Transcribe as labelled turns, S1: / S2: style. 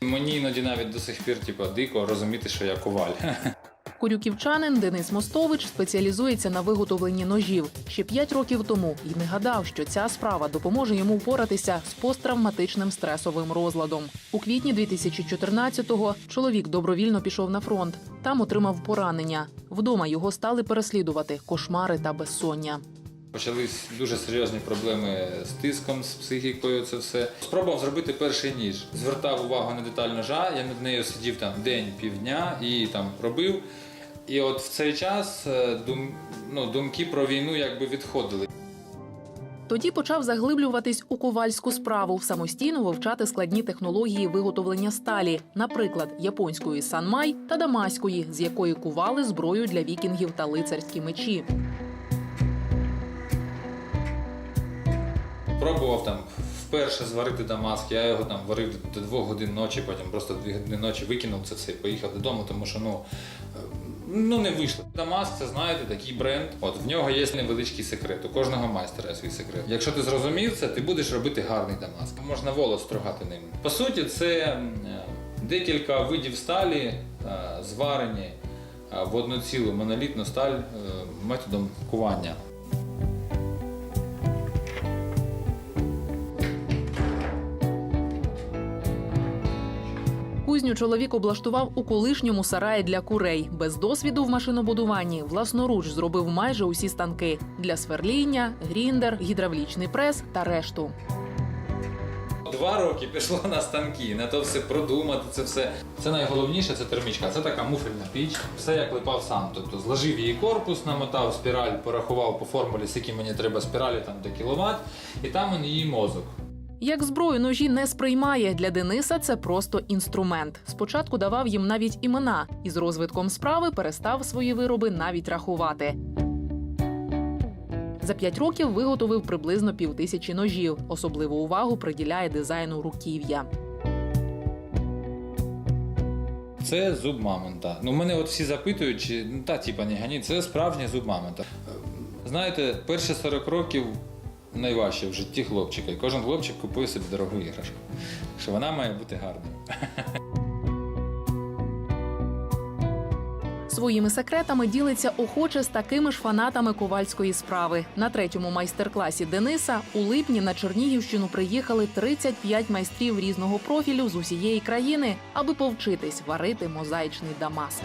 S1: Мені іноді навіть до сих пір типу, дико розуміти, що я коваль.
S2: Корюківчанин Денис Мостович спеціалізується на виготовленні ножів. Ще п'ять років тому і не гадав, що ця справа допоможе йому впоратися з посттравматичним стресовим розладом. У квітні 2014-го чоловік добровільно пішов на фронт. Там отримав поранення. Вдома його стали переслідувати кошмари та безсоння.
S1: Почались дуже серйозні проблеми з тиском, з психікою. Це все спробував зробити перший ніж. Звертав увагу на деталь ножа. Я над нею сидів там день, півдня і там робив. І от в цей час е, дум, ну, думки про війну якби відходили.
S2: Тоді почав заглиблюватись у ковальську справу, самостійно вивчати складні технології виготовлення сталі, наприклад, японської санмай та дамаської, з якої кували зброю для вікінгів та лицарські мечі.
S1: Пробував там вперше зварити дамаск. Я його там варив до двох годин ночі, потім просто дві години ночі викинув це все і поїхав додому, тому що ну. е, Ну, не вийшло. Дамаск, це знаєте, такий бренд. От в нього є невеличкий секрет. У кожного майстера є свій секрет. Якщо ти зрозумів це, ти будеш робити гарний дамаск. Можна волос строгати ним. По суті, це е, декілька видів сталі, е, зварені в одну цілу монолітну сталь методом кування.
S2: Кузню чоловік облаштував у колишньому сараї для курей. Без досвіду в машинобудуванні власноруч зробив майже усі станки для сверління, гріндер, гідравлічний прес та решту.
S1: Два роки пішло на станки, на то все продумати, це все. Це найголовніше це термічка. Це така муфельна піч. Все я клепав сам. Тобто зложив її корпус, намотав спіраль, порахував по формулі, скільки мені треба спіралі там до кіловат, і там він її мозок.
S2: Як зброю ножі не сприймає для Дениса, це просто інструмент. Спочатку давав їм навіть імена, і з розвитком справи перестав свої вироби навіть рахувати. За п'ять років виготовив приблизно півтисячі ножів. Особливу увагу приділяє дизайну руків'я.
S1: Це зуб мамонта. Ну, мене от всі запитують, чи ну та типа не гані, це справжній зуб мамонта. Знаєте, перші 40 років найважче в житті хлопчика. І кожен хлопчик купує собі дорогу іграшку. Що вона має бути гарною.
S2: Своїми секретами ділиться охоче з такими ж фанатами ковальської справи. На третьому майстер-класі Дениса у липні на Чернігівщину приїхали 35 майстрів різного профілю з усієї країни, аби повчитись варити мозаїчний дамаск.